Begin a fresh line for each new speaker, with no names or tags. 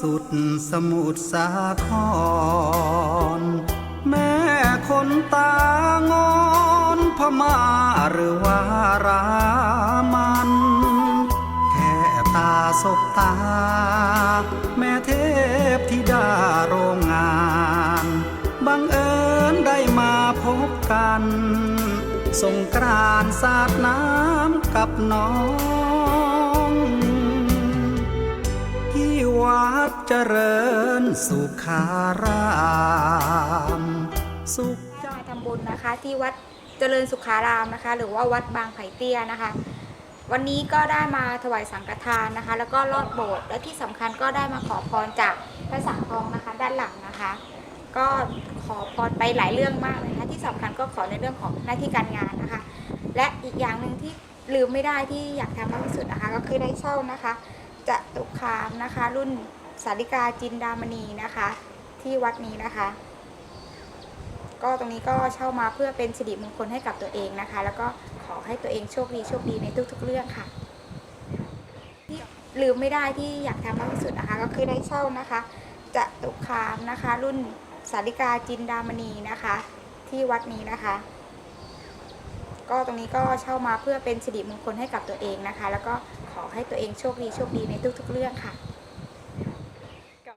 สุดสมุทรสาคร แม่คนตางอนพม่าหรือว่ารามัน แค่ตาสบตา แม่เทพธิดาโรงงานบังเอิญได้มาพบกัน สงกรานสาดน้ำกับน้อง เจริญสุขารามสุข
มาทำบุญนะคะที่วัดเจริญสุขารามนะคะ หรือว่าวัดบางไผ่เตี้ยนะคะ วันนี้ก็ได้มาถวายสังฆทานนะคะ แล้วก็ลอดโบสถ์และที่สำคัญก็ได้มาขอพรจากพระสังฆทองนะคะ ด้านหลังนะคะ ก็ขอพรไปหลายเรื่องมากเลยนะคะที่สำคัญก็ขอในเรื่องของหน้าที่การงานนะคะ และอีกอย่างหนึ่งที่ลืมไม่ได้ที่อยากทำมากที่สุดนะคะ ก็คือได้เช่านะคะจะตุคามนะคะ รุ่น สาริกาจินดามณีนะคะ ที่วัดนี้นะคะ ก็ตรงนี้ก็เช่ามาเพื่อเป็นสิริมงคลให้กับตัวเองนะคะ แล้วก็ขอให้ตัวเองโชคดีโชคดีในทุก ๆ เรื่องค่ะที่ลืมไม่ได้ที่อยากทำมากที่สุดนะคะ ก็คือได้เช่านะคะจะตุคามนะคะ รุ่นสาริกาจินดามณีนะคะ ที่วัดนี้นะคะ ก็ตรงนี้ก็เช่ามาเพื่อเป็นสิริมงคลให้กับตัวเองนะคะ แล้วก็ขอให้ตัวเองโชคดีโชคดีในทุก ๆ เรื่องค่ะ